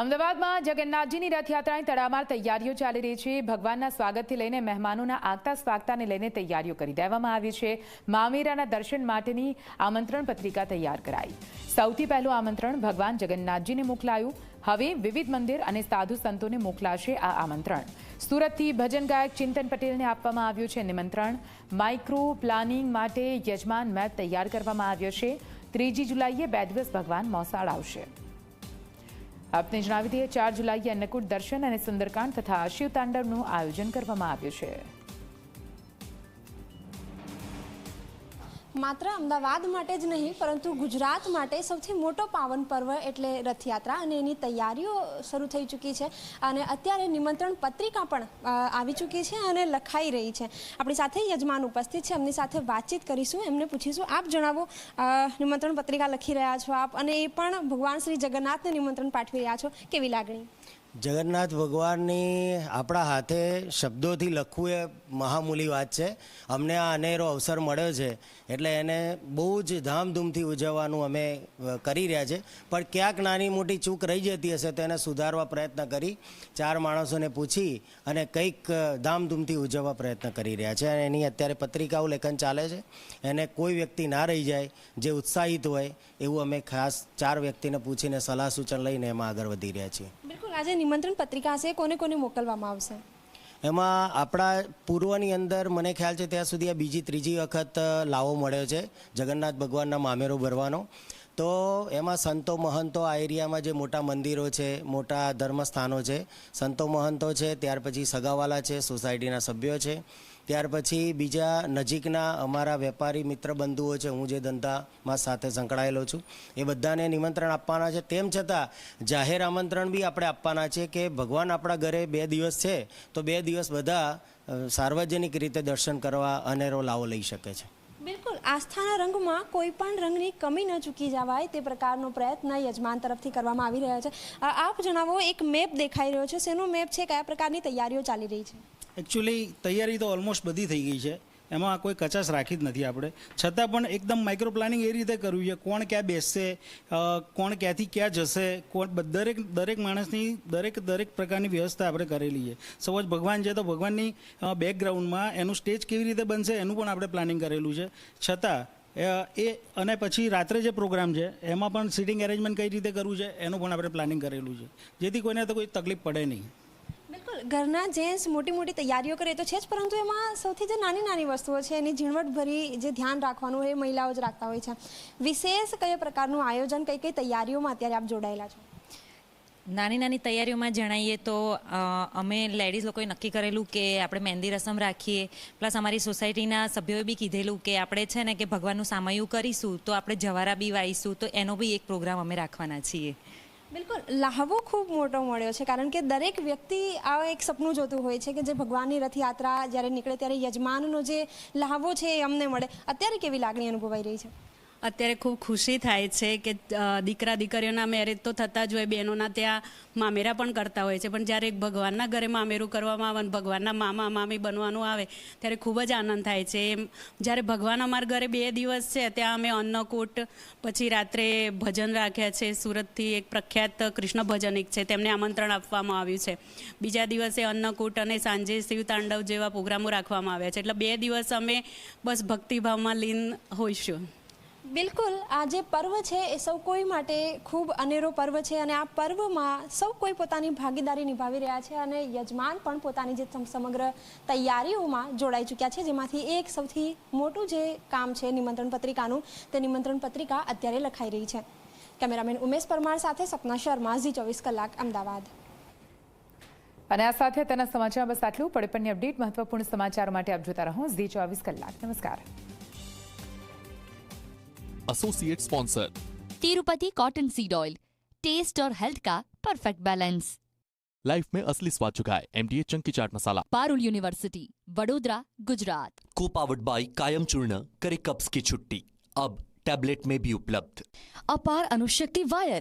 અમદાવાદમાં જગન્નાથજીની રથયાત્રાની તડામાર તૈયારીઓ ચાલી રહી છે. ભગવાનના સ્વાગતથી લઈને મહેમાનોના આગતા સ્વાગતાને લઈને તૈયારીઓ કરી દેવામાં આવી છે. મામેરાના દર્શન માટેની આમંત્રણ પત્રિકા તૈયાર કરાઈ. સૌથી પહેલું આમંત્રણ ભગવાન જગન્નાથજીને મોકલાયું. હવે વિવિધ મંદિર અને સાધુ સંતોને મોકલાશે આ આમંત્રણ. સુરતથી ભજન ગાયક ચિંતન પટેલને આપવામાં આવ્યું છે નિમંત્રણ. માઇક્રો પ્લાનિંગ માટે યજમાન મેપ તૈયાર કરવામાં આવ્યો છે. ત્રીજી જુલાઈએ બે દિવસ ભગવાન મોસાળ આવશે. આપને જણાવી દઈએ, ચાર જુલાઈએ અન્નકૂટ દર્શન અને સુંદરકાંડ તથા શિવતાંડવનું આયોજન કરવામાં આવ્યું છે. માત્ર અમદાવાદ માટે જ નહીં, પરંતુ ગુજરાત માટે સૌથી મોટો પાવન પર્વ એટલે રથયાત્રા અને એની તૈયારીઓ શરૂ થઈ ચૂકી છે. અને અત્યારે નિમંત્રણ પત્રિકા પણ આવી ચૂકી છે અને લખાઈ રહી છે. આપણી સાથે યજમાન ઉપસ્થિત છે. એમની સાથે વાતચીત કરીશું. એમને પૂછીશું, આપ જણાવો નિમંત્રણ પત્રિકા લખી રહ્યા છો આપ અને એ પણ ભગવાન શ્રી જગન્નાથને નિમંત્રણ પાઠવી રહ્યા છો. કેવી લાગણી? જગન્નાથ ભગવાનની આપણા હાથે શબ્દોથી લખવું એ મહામૂલી વાત છે. અમને આ અનેરો અવસર મળ્યો છે. એટલે એને બહુ જ ધામધૂમથી ઉજવવાનું અમે કરી રહ્યા છે. પણ ક્યાંક નાની મોટી ચૂક રહી જતી હશે તો એને સુધારવા પ્રયત્ન કરી, ચાર માણસોને પૂછી અને કંઈક ધામધૂમથી ઉજવવા પ્રયત્ન કરી રહ્યા છે. અને એની અત્યારે પત્રિકાઓ લેખન ચાલે છે. એને કોઈ વ્યક્તિ ના રહી જાય, જે ઉત્સાહિત હોય, એવું અમે ખાસ ચાર વ્યક્તિને પૂછીને સલાહ સૂચન લઈને એમાં આગળ વધી રહ્યા છીએ. આજે નિમંત્રણ પત્રિકા છે, કોને કોને મોકલવામાં આવશે? એમાં આપણા પૂર્વની અંદર મને ખ્યાલ છે, ત્યાં સુધી આ બીજી ત્રીજી વખત લાવો મળ્યો છે, જગન્નાથ ભગવાનના મામેરો ભરવાનો. તો એમાં સંતો મહંતો આ એરિયામાં જે મોટા મંદિરો છે, મોટા ધર્મસ્થાનો છે, સંતો મહંતો છે, ત્યાર પછી સગાવાલા છે, સોસાયટીના સભ્યો છે. ત્યાર પછી બીજા નજીકના અમારા વેપારી મિત્ર બંધુઓ છે, હું જે ધંધામાં સાથે સંકળાયેલો છું, એ બધાને નિમંત્રણ આપવાના છે. તેમ છતાં, જાહેર આમંત્રણ બી આપણે આપવાના છે કે ભગવાન આપણા ઘરે બે દિવસ છે, તો બે દિવસ બધા સાર્વજનિક રીતે દર્શન કરવા અનેરો લાવો લઈ શકે છે. બિલકુલ. આસ્થાના રંગમાં કોઈ પણ રંગની કમી ન ચૂકી જવાય તે પ્રકારનો પ્રયત્ન યજમાન તરફથી કરવામાં આવી રહ્યો છે. આપ જણાવો, એક મેપ દેખાઈ રહ્યો છે. શેનો મેપ છે? કયા પ્રકારની તૈયારીઓ ચાલી રહી છે? એકચ્યુઅલી તૈયારી તો ઓલમોસ્ટ બધી થઈ ગઈ છે. એમાં કોઈ કચાશ રાખી જ નથી આપણે. છતાં પણ એકદમ માઇક્રો પ્લાનિંગ એ રીતે કરવું છે. કોણ ક્યાં બેસશે કોણ ક્યાંથી ક્યાં જશે, કોણ દરેક દરેક માણસની, દરેક દરેક પ્રકારની વ્યવસ્થા આપણે કરેલી છે. સપોઝ ભગવાન છે તો ભગવાનની બેકગ્રાઉન્ડમાં એનું સ્ટેજ કેવી રીતે બનશે એનું પણ આપણે પ્લાનિંગ કરેલું છે. છતાં એ, અને પછી રાત્રે જે પ્રોગ્રામ છે, એમાં પણ સિટિંગ એરેન્જમેન્ટ કઈ રીતે કરવું છે, એનું પણ આપણે પ્લાનિંગ કરેલું છે. જેથી કોઈને તો કોઈ તકલીફ પડે નહીં. ઘરના જેન્ટ્સ મોટી મોટી તૈયારીઓ કરે તો છે જ, પરંતુ એમાં સૌથી જે નાની નાની વસ્તુઓ છે, એની ઝીણવટભરી જે ધ્યાન રાખવાનું એ મહિલાઓ જ રાખતા હોય છે. વિશેષ કયા પ્રકારનું આયોજન, કઈ કઈ તૈયારીઓમાં અત્યારે આપ જોડાયેલા છો? નાની નાની તૈયારીઓમાં જણાવીએ તો અમે લેડીઝ લોકોએ નક્કી કરેલું કે આપણે મહેંદી રસમ રાખીએ, પ્લસ અમારી સોસાયટીના સભ્યોએ બી કીધેલું કે આપણે છે ને કે ભગવાનનું સામયું કરીશું, તો આપણે જવારા બી વાઈશું તો એનો બી એક પ્રોગ્રામ અમે રાખવાના છીએ. બિલકુલ, લાહવો ખૂબ મોટો મળ્યો છે, કારણ કે દરેક વ્યક્તિ આ એક સપનું જોતું હોય છે કે જે ભગવાનની રથયાત્રા જ્યારે નીકળે ત્યારે યજમાનનો જે લાહવો છે એ અમને મળે. અત્યારે કેવી લાગણી અનુભવાઈ રહી છે? અત્યારે ખૂબ ખુશી થાય છે કે દીકરા દીકરીઓના મેરેજ તો થતા જ હોય, બહેનોના ત્યાં મામેરા પણ કરતા હોય છે. પણ જ્યારે એક ભગવાનના ઘરે મામેરું કરવામાં આવે ભગવાનના મામા, મામી બનવાનું આવે, ત્યારે ખૂબ જ આનંદ થાય છે. એમ, જ્યારે ભગવાન અમારા ઘરે બે દિવસ છે, ત્યાં અમે અન્નકૂટ, પછી રાત્રે ભજન રાખ્યા છે. સુરતથી એક પ્રખ્યાત કૃષ્ણ ભજનિક છે, તેમને આમંત્રણ આપવામાં આવ્યું છે. બીજા દિવસે અન્નકૂટ અને સાંજે શિવ તાંડવ જેવા પ્રોગ્રામો રાખવામાં આવ્યા છે. એટલે બે દિવસ અમે બસ ભક્તિભાવમાં લીન હોઈશું. બિલકુલ આ જે પર્વ છે એ સૌ કોઈ માટે ખૂબ અનેરો પર્વ છે અને આ પર્વમાં સૌ કોઈ પોતાની ભાગીદારી નિભાવી રહ્યા છે અને યજમાન પણ પોતાની જે સમ- સમગ્ર તૈયારીઓમાં જોડાઈ ચૂક્યા છે, જેમાંથી એક સૌથી મોટું જે કામ છે નિમંત્રણ પત્રિકાનું, તે નિમંત્રણ પત્રિકા અત્યારે લખાઈ રહી છે. કેમેરામેન ઉમેશ પરમાર સાથે સપના શર્મા, ઝી ચોવીસ કલાક, અમદાવાદ. અને આ સાથે તેના સમાચાર બસ આટલું. પડપણની અપડેટ મહત્વપૂર્ણ સમાચાર માટે આપ જોતા રહો ઝી ચોવીસ કલાક. નમસ્કાર. Associate sponsor Tirupati cotton seed oil test और हेल्थ का परफेक्ट बैलेंस लाइफ में असली स्वाद चुका है एम डी एमडीए चंकी चाट मसाला पारुल यूनिवर्सिटी वडोदरा गुजरात को पावर्ड बाई कायम चूर्ण करे कब्ज की छुट्टी. अब टैबलेट में भी उपलब्ध. अपार अनुशक्ति वायर